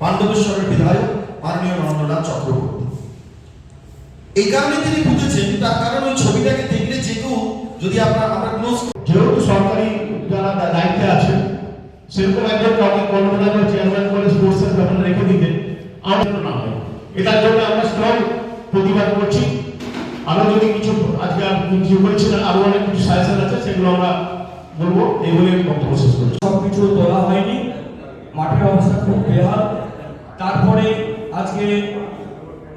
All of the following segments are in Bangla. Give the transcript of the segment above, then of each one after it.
পাণ্ডবেশ্বরের বিধায়ক, মাননীয় নরেন্দ্রনাথ চক্রবর্তী। এই কারণে তিনি বুঝেছেন তার কারণ ওই ছবিটাকে দেখলে যে কেউ যদি আমরা আমরা ক্লোজ যেহেতু সরকারি যারা দায়িত্বে আছেন, সেরকম একজন কাউকে কর্মকর্তা বা চেয়ারম্যান করে স্পোর্টসের ব্যাপারে রেখে দিতে আমার না হয়। এটার জন্য আমরা স্ট্রং প্রতিবাদ করছি। আরও যদি কিছু, আজকে আর কিছু বলছেন আরও অনেক কিছু সাজেশন আছে, সেগুলো আমরা বলব এই বলে বক্তব্য করছি। সবকিছু তোলা হয়নি, মাঠের অবস্থা খুব বেহাল। তারপরে আজকে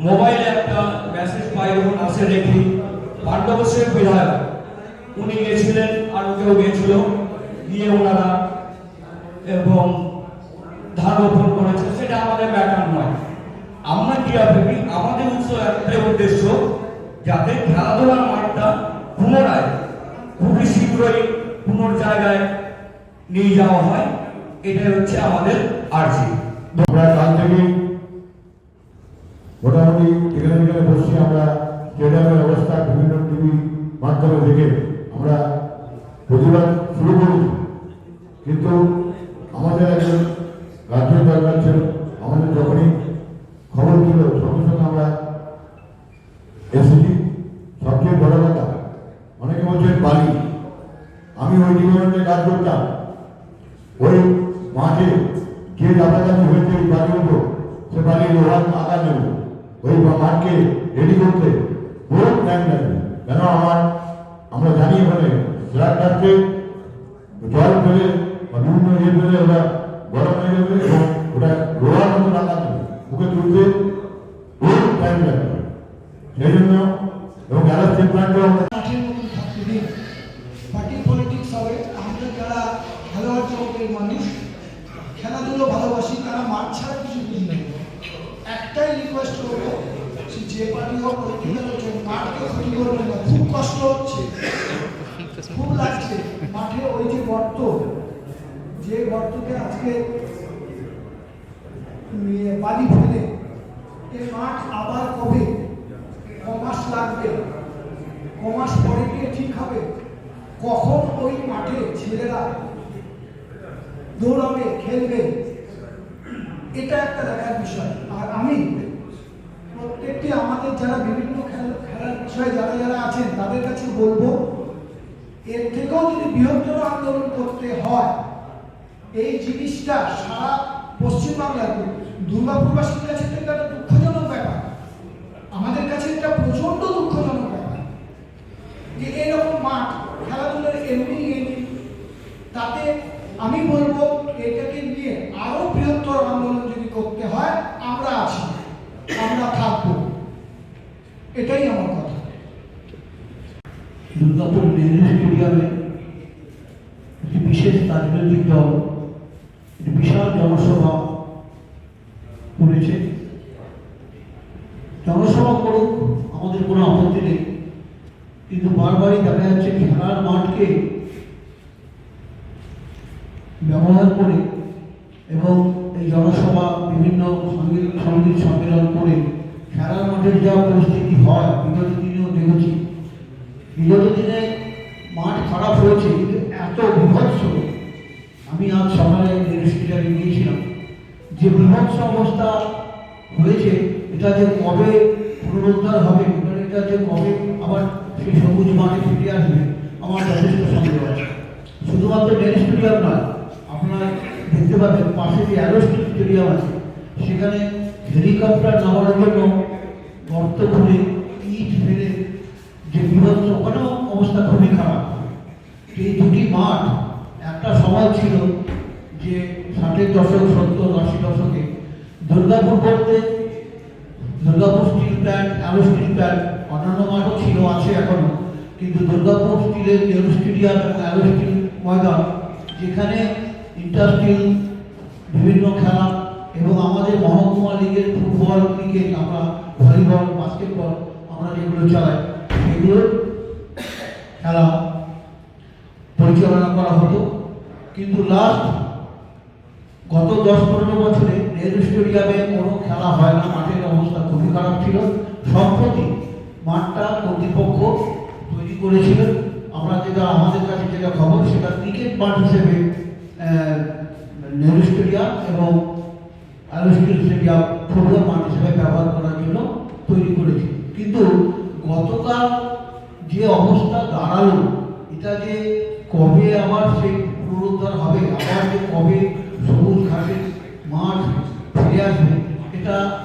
মোবাইলে একটা মেসেজ পাই, যখন আসে দেখি পাণ্ডবসের বিধায়ক, উনি গেছিলেন আর কেউ গেছিল। গিয়ে ওনারা এবং ধান রোপণ করেছে। সেটা আমাদের ব্যাটার নয়। আমরা কি ভাবি আমাদের উৎস একটাই উদ্দেশ্য যাতে খেলাধুলার মাঠটা পুনরায় খুবই শীঘ্রই পুনর জায়গায় নিয়ে যাওয়া হয়, এটাই হচ্ছে আমাদের আর্জি। আমরা কাল থেকে মোটামুটি এখানে এখানে বসছি, আমরা স্টেডিয়ামের অবস্থা বিভিন্ন টিভি মাধ্যমে দেখে আমরা প্রতিবাদ শুরু করেছি। কিন্তু আমাদের একজন রাজ্য দরকার ছিল আমাদের যখনই খবর ছিল সঙ্গে সঙ্গে আমরা এসেছি সবচেয়ে বড় কথা অনেকে বলছেন বালি আমি ওই ডিপার্টমেন্টে কাজ করতাম ওই মাঠে যে দাবাদাবি হয়েছে ওই বাড়িগুলো সে বাড়ি লোহার আঁকা নেব ওই মাঠকে রেডি করতে বহুত টাইম লাগবে কেন আমার আমরা জানি ওখানে ব্লাড কাটতে জল ফেলে বা বিভিন্ন ইয়ে ফেলে ওরা গরম হয়ে যাবে এবং ওটা লোহার মতো আঁকা নেবে ওকে তুলতে বহুত টাইম লাগবে সেই জন্য এবং অ্যালাস্টিক প্ল্যান্টও আমরা মাঠের মতন থাকতে দিন পার্টি পলিটিক্স হবে আমরা যারা খেলোয়াড় জগতের মানুষ খেলাধুলো ভালোবাসি তারা মাঠ ছাড়া কিছু বুঝি না একটাই রিকোয়েস্ট করব যে পার্টি মাঠকে খুব কষ্ট হচ্ছে। খুব লাগছে। মাঠে ওই যে গর্ত, যে গর্তকে আজকে বালি ফেলে মাঠ আবার কবে? কমাস লাগবে। কমাস পরে গিয়ে ঠিক হবে? কখন ওই মাঠে ছেলেরা দৌড়াবে, খেলবে? এটা একটা দেখার বিষয়। আর আমি প্রত্যেকটি আমাদের যারা বিভিন্ন খেলা, খেলার বিষয়ে যারা যারা আছেন, তাদের কাছে বলব, এর থেকেও যদি বৃহত্তর আন্দোলন করতে হয়, এই জিনিসটা সারা পশ্চিমবাংলার দুর্গাপুরবাসীর কাছে একটা দুঃখজনক ব্যাপার। আমাদের কাছে এটা প্রচণ্ড দুঃখজনক ব্যাপার। যে এরকম মাঠ, খেলাধুলার এমনি এমনি তাতে আমি বলব, এটাকে নিয়ে আরও বৃহত্তর আন্দোলন যদি করতে হয় আমরা আছি আমরা থাকব এটাই আমার কথা দুর্গাপুর নেহরু স্টেডিয়ামে একটি বিশেষ রাজনৈতিক দল, একটি বিশাল জনসভা করেছে। জনসভা করুক, আমাদের কোনো আপত্তি নেই। কিন্তু বারবারই দেখা যাচ্ছে খেলার মাঠকে ব্যবহার করে এবং এই জনসভা বিভিন্ন সাংগীতিক সংগীত সম্মেলন করে খেলার মাঠের যা পরিস্থিতি হয়, বিগত দিনেও দেখেছি। বিগত দিনে মাঠ খারাপ হয়েছে, কিন্তু এত বিভৎস আমি আজ সকালে রেজিস্ট্রিটারে গিয়েছিলাম। যে বিভৎস অবস্থা হয়েছে, এটা যে কবে পুনরুদ্ধার হবে এটা যে কবে আবার সেই সবুজ মাঠে ফিরে আসবে, আমার যথেষ্ট সন্দেহ আছে। শুধুমাত্র ডেল স্টেডিয়াম নয়, আপনারা দেখতে পাবেন, পাশে যে অ্যারো স্টেডিয়াম আছে, সেখানে হেলিকপ্টার নামানোর জন্য গর্ত খুলে বিভৎস ওখানেও অবস্থা খুবই খারাপ। এই দুটি মাঠ, একটা সময় ছিল যে ষাটের দশক, সত্তর, আশি দশকে। দুর্গাপুর বলতে Durgapur steel plant aero steel plant অন্যান্য মাঠও ছিল, আছে এখনও। কিন্তু দুর্গাপুর স্টিলের নেহরু স্টেডিয়াম এবং অ্যারো স্টিল ময়দান, যেখানে ইন্টারস্টিল বিভিন্ন খেলা এবং আমাদের মহকুমা লিগের ফুটবল ক্রিকেট আমরা ভলিবল বাস্কেটবল আমরা যেগুলো চালাই, সেগুলো খেলা পরিচালনা করা হতো। কিন্তু লাস্ট গত দশ পনেরো বছরে নেহরু স্টেডিয়ামে কোনো খেলা হয় না, মাঠের অবস্থা খুবই খারাপ ছিল। সম্প্রতি মাঠটা কর্তৃপক্ষ তৈরি করেছিলেন আমরা যেটা, আমাদের কাছে যেটা খবর, সেটা ক্রিকেট মাঠ হিসেবে নেহরু স্টেডিয়াম এবং অ্যারোস্টেল স্টেডিয়াম ফুটবল মাঠ হিসেবে ব্যবহার করার জন্য তৈরি করেছি। কিন্তু গতকাল যে অবস্থা দাঁড়াল, এটা যে কবে আমার সেই পুনরুদ্ধার হবে, আবার যে কবে সবুজ ঘাসের মাঠ ফিরে আসবে, এটা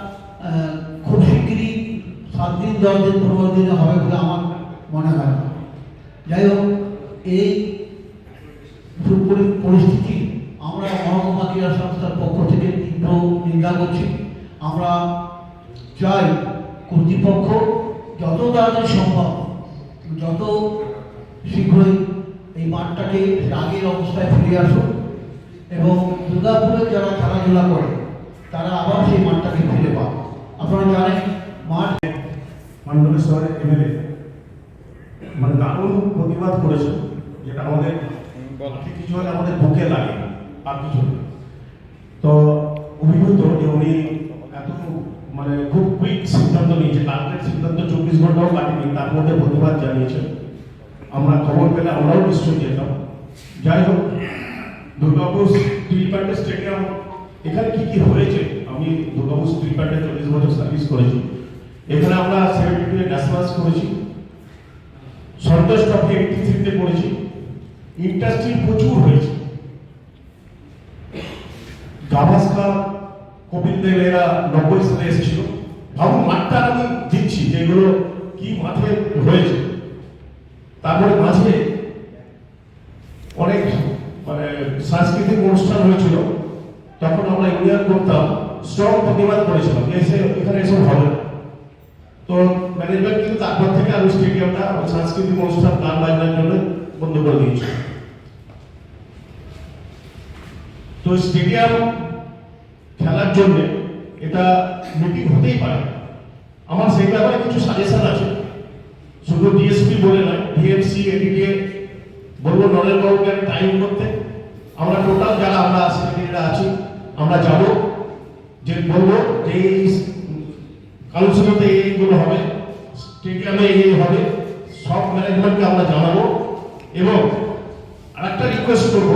খুব শিগগিরই সাত দিন, দশ দিন, পনেরো দিনে হবে বলে আমার মনে হয়। যাই হোক, এই পরি- পরিস্থিতি আমরা মহকুমা ক্রীড়া সংস্থার পক্ষ থেকে তীব্র নিন্দা করছি। আমরা চাই কর্তৃপক্ষ যত তাড়াতাড়ি সম্ভব যত শীঘ্রই এই মাঠটাকে আগের অবস্থায় ফিরে আসুক এবং দুর্গাপুরে যারা খেলাধুলা করে তারা আবার সেই মাঠটাকে ফিরে পাক। আপনারা জানেন মাঠ মন্ডলেশ্বর এমএলএ মানে দারুণ প্রতিবাদ করেছে যেটা আমাদের কিছু হলে আমাদের বুকে লাগে আর কিছু তো অভিভূত যে উনি এত মানে খুব কুইক সিদ্ধান্ত নিয়েছে। কালকের সিদ্ধান্ত চব্বিশ ঘন্টাও কাটেনি। তার মধ্যে প্রতিবাদ জানিয়েছে। আমরা খবর পেলে আমরাও নিশ্চয়ই যেতাম। যাই হোক, দুর্গাপুর স্টিল প্ল্যান্টের স্টেডিয়াম, এখানে কি কি হয়েছে? আমি দুর্গাপুর স্টিল চল্লিশ বছর সার্ভিস করেছি। এখানে আমরা সেভেন্টি টু ন্যাশনালস করেছি। সন্তোষ ট্রফি এইটি থ্রিতে করেছি ইন্ডাস্ট্রি প্রচুর হয়েছে। গাভাস্কার, কপিল দেব এরা নব্বই সালে এসেছিল। ভাবুন মাঠটা আমি দিচ্ছি, যেগুলো কি মাঠে হয়েছে। তারপরে মাঝে অনেক মানে সাংস্কৃতিক অনুষ্ঠান হয়েছিল। তখন আমরা ইউনিয়ন করতাম স্ট্রং প্রতিবাদ করেছিলাম, এসে এখানে এসব হবে তো ম্যানেজমেন্ট কিন্তু তারপর থেকে আমি স্টেডিয়ামটা সাংস্কৃতিক অনুষ্ঠান, গান বাজনার জন্য বন্ধ করে দিয়েছি। তো স্টেডিয়াম খেলার জন্য এটা মিটিং হতেই পারে। আমার সেই ব্যাপারে কিছু সাজেশন আছে। শুধু ডিএসপি বলে নয় ডিএমসি এডিডিএ বলব নরেন বাবুকে টাইম করতে। আমরা টোটাল যারা আমরা সেক্রেটারিরা আছি, আমরা যাব। যে বলব যে এই কাউন্সিলতে এইগুলো হবে স্টেডিয়ামে এই হবে, সব ম্যানেজমেন্টকে আমরা জানাব। এবং আরেকটা রিকোয়েস্ট করব,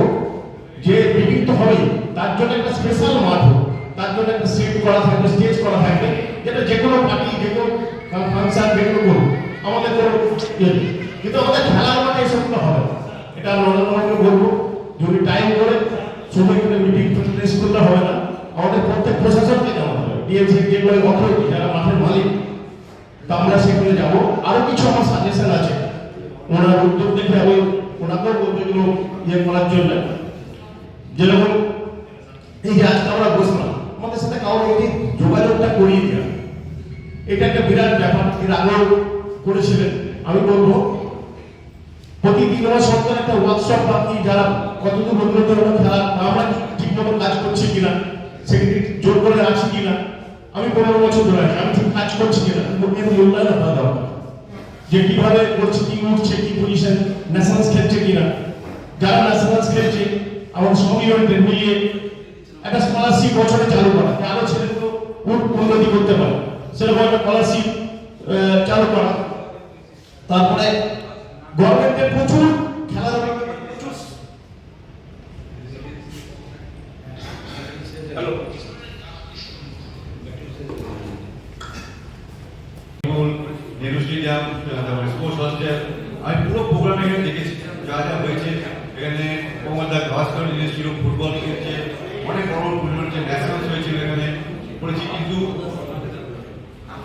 যে মিটিং তো হবেই, তার জন্য একটা স্পেশাল মাঠ হোক। তার একটা সেট করা থাকবে স্টেজ করা থাকবে, যেটা যে কোনো পার্টি যে কোনো ফাংশন যে কোনো করুক, আমাদের কোনো ইয়ে কিন্তু আমাদের খেলার মাঠে এসবগুলো হবে। এটা নরেন্দ্রবাবুকে বলব, যদি টাইম করে, সময় করে মিটিং প্রেস করলে হবে না। আমাদের প্রত্যেক প্রশাসনকে জানাতে হবে। ডিএমসি যেগুলো অথরিটি যারা মাঠের মালিক, তা আমরা সেখানে যাব। আরও কিছু আমার সাজেশন আছে। ওনার উদ্যোগ দেখে আমি ওনাকেও বলব এগুলো ইয়ে করার জন্য। যেরকম এই যে আজকে আমরা বসলাম আমাদের সাথে কারোর এই যোগাযোগটা করিয়ে দেওয়া এটা একটা বিরাট ব্যাপার, এর আগেও করেছিলেন। আমি বলব প্রতি তিন মাস একটা ওয়ার্কশপ কি, যারা কতদূর উন্নতি হলো, খেলা, আমরা ঠিক মতো কাজ করছি কিনা সেক্ষেত্রে জোর করে আছি কিনা, আমি পনেরো বছর ধরে আছি, আমি ঠিক কাজ করছি কিনা, এর মূল্যায়ন হওয়া দরকার যে কীভাবে করছে, কি উঠছে, কি পজিশন ন্যাশনালস খেলছে কিনা, যারা ন্যাশনালস খেলছে সব ইভেন্টে মিলিয়ে একটা স্কলারশিপ বছরে চালু করা আরও উন- উন্নতি করতে পারে। সেরকম একটা স্কলারশিপ চালু করা। তারপরে গভর্নমেন্টের প্রচুর খেলাধুলা প্রচুর। নেহরু স্টেডিয়াম তারপরে স্পোর্টস হস্টেল আমি পুরো প্রোগ্রাম এখানে দেখেছি। যা যা হয়েছে এখানে মোহাম্মদা ফুটবল খেলছে। অনেক বড় টুর্নামেন্ট ন্যাশনালস হয়েছিল এখানে। করেছি কিন্তু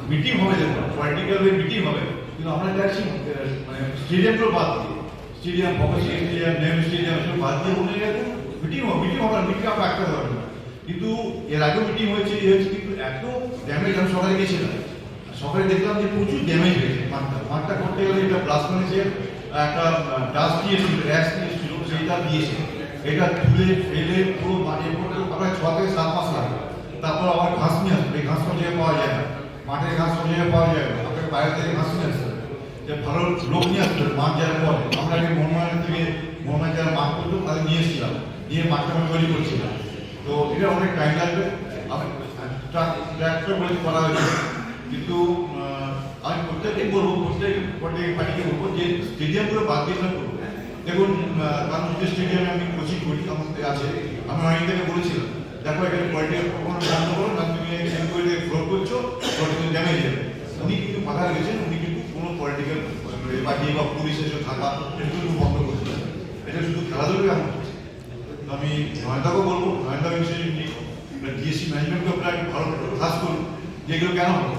মিটিং হবে দেখুন পলিটিক্যাল মিটিং হবে। কিন্তু আমরা আহ, মানে স্টেডিয়ামগুলো বাদ দিয়ে stadium Bhagat Singh stadium Nehru stadium সব বাদ দিয়ে অন্য জায়গায় মিটিং হবে মিটিং হবে মিটিং আমরা রাখতে পারব না। কিন্তু এর আগেও মিটিং হয়েছে ইয়ে হয়েছে কিন্তু এত ড্যামেজ আমি সকালে গেছিলাম সকালে দেখলাম যে প্রচুর ড্যামেজ হয়েছে মাঠটা। মাঠটা করতে গেলে এটা ব্লাস্ট ম্যানেজের একটা ডাস্ট দিয়েছিল র্যাক্স দিয়েছিল সেইটা দিয়েছে। এটা তুলে ফেলে পুরো করতে প্রায় ছ থেকে তারপর আবার ঘাস নিয়ে আসবে। এই ঘাস সব পাওয়া যায়। না মাঠের ঘাস সব পাওয়া যায়। না বাইরে থেকে ঘাস নিয়ে আসতে যে ভালো লোক নিয়ে আসতে হবে, মাঠ যারা করে আমরা আগে মোহনবাগান থেকে মোহনবাগান যারা মাঠ করতো তাদের নিয়ে এসেছিলাম। নিয়ে মাঠটা আমি তৈরি করছিলাম। তো এটা অনেক টাইম লাগবে। আমি ট্রাক্টর বলে করা হয়েছে। কিন্তু আমি প্রত্যেককে বলব প্রত্যেক প্রত্যেক পার্টিকে বলব যে স্টেডিয়ামগুলো বাদ দিয়ে আমরা করব। দেখুন কারণ স্টেডিয়ামে আমি কোচিং করি আমার আছে। আমি অনেক থেকে বলেছিলাম। দেখো এখানে পয়েন্টে কখনো বন্ধ করো না তুমি এনকোয়ারি ফ্লো করছ পলিটিক্যাল ড্যামেজ যাবে উনি কিন্তু মাথা রেখেছেন উনি কিন্তু কোনো পলিটিক্যাল পার্টি বা পুলিশ এসে থাকা কিন্তু বন্ধ করছে এটা শুধু খেলাধুলোকে এমন আমি নয়নদাকেও বলব, নয়নদা বিষয়ে ডিএসসি ম্যানেজমেন্টকে আপনারা একটু ভালো ক্লাস করুন, যে এগুলো কেন হলো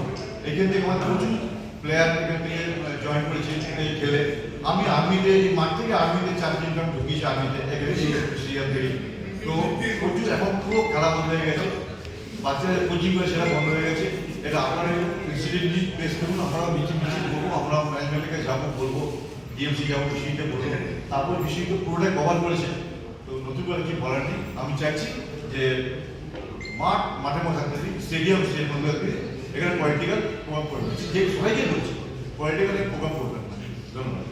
এখান থেকে আমাদের প্রচুর প্লেয়ার এখান থেকে জয়েন করেছে, এখানে খেলে। আমি আর্মিতে এই মাঠ থেকে আর্মিতে চাকরি ইনকাম ঢুকিয়েছি আর্মিতে এখানে সিরিয়াল থেকে তো এখন পুরো খেলা বন্ধ হয়ে গেছে। বাচ্চাদের কোচিং করে সেটা বন্ধ হয়ে গেছে। এটা আপনারা ইনসিডেন্টলি প্রেস করুন আমরা মিটিং মিটিং করব আমরা ম্যানেজমেন্টকে যাব, বলব ডিএমসি যাব বিষয়টা বলব। তারপর বিষয়টা পুরোটাই কভার করেছে। তো নতুন করে কিছু বলার নেই। আমি চাইছি যে মাঠ মাঠের মধ্যে থাকতে স্টেডিয়াম স্টেডিয়াম মধ্যে থাকতে এখানে পলিটিক্যাল প্রভাব পড়বে যে সবাইকে বলছি পলিটিক্যাল প্রভাব পড়বে ধন্যবাদ।